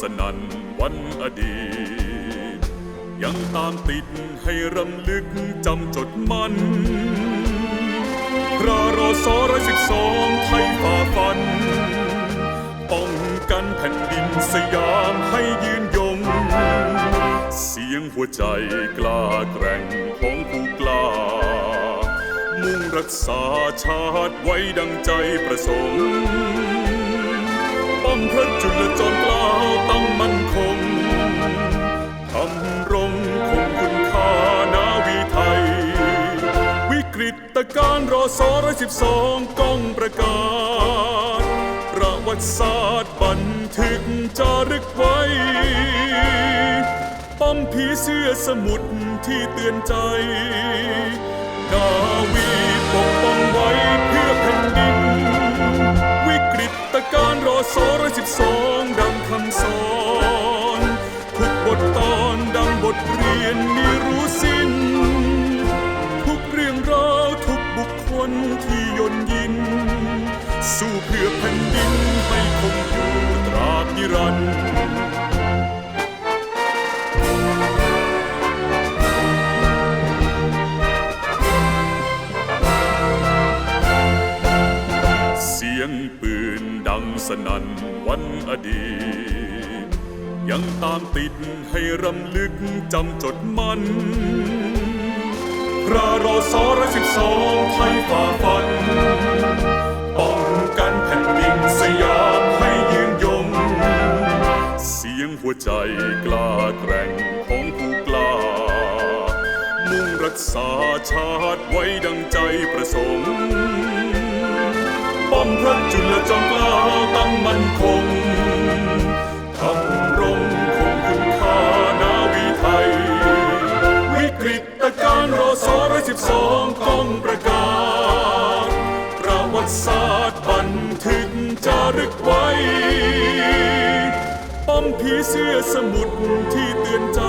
สนันวันอดีต ยังตามติดให้รำลึกจำจดมันระรอสอร้อยสิบสองไทยฝ่าฟัน ป้องกันแผ่นดินสยามให้ยืนยง เสียงหัวใจกล้าแกร่งของผู้กล้า มุ่งรักษาชาติไว้ดังใจประสงค์ ป้อมพระจุลจอมเกล้าำรงคงคุณค่านาวีไทย วิกฤตการ์รอสอร้อยสิบสองก้องประกาศ ประวัติศาสตร์บันทึกจารึกไว้ ป้อมผีเสื้อสมุทรที่เตือนใจ นาวี บุคคลที่ยนยิน สู้เพื่อแผ่นดินให้คงอยู่ตราบนิรันดร์เสียงปืนดังสนั่นวันอดีต ยังตามติดให้รำลึกจำจดมัน พระรอสอร้อยสิบสองไทยฝ่าฟัน ป้องกันแผ่นดินสยามให้ยืนยง เสียงหัวใจกล้าแกร่งของผู้กล้า มุ่งรักษาชาติไว้ดังใจประสงค์ ป้อมพระจุลจอมเกล้าตั้งมั่นคง รึกไว้ป้อมผีเสื้อสมุทรที่เตือนใจ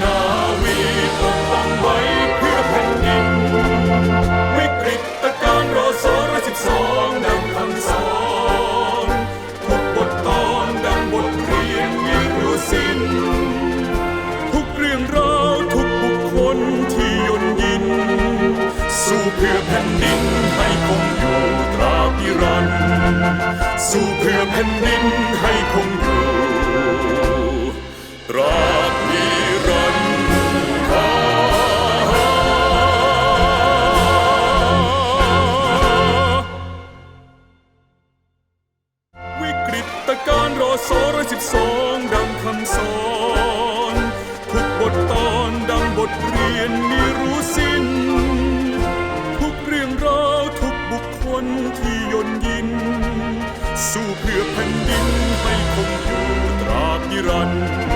นาวีปกป้องไว้เพื่อแผ่นดิน วิกฤตการณ์รอสอร้อยสิบสองดังคำสอนทุกบทตอนดังบทเรียนไม่รู้สิ้น ทุกเรื่องราวทุกบุคคลที่ยนยิน สู้เพื่อแผ่นดิน นิรันดร์สู้เพื่อแผ่นดินให้คงอยู่ตราบนิรันดร์วิกฤตการณ์รอสอร้อยสิบสองดังคำสอน สู้เพื่อแผ่นดินให้คงอยู่ตราบนิรันดร์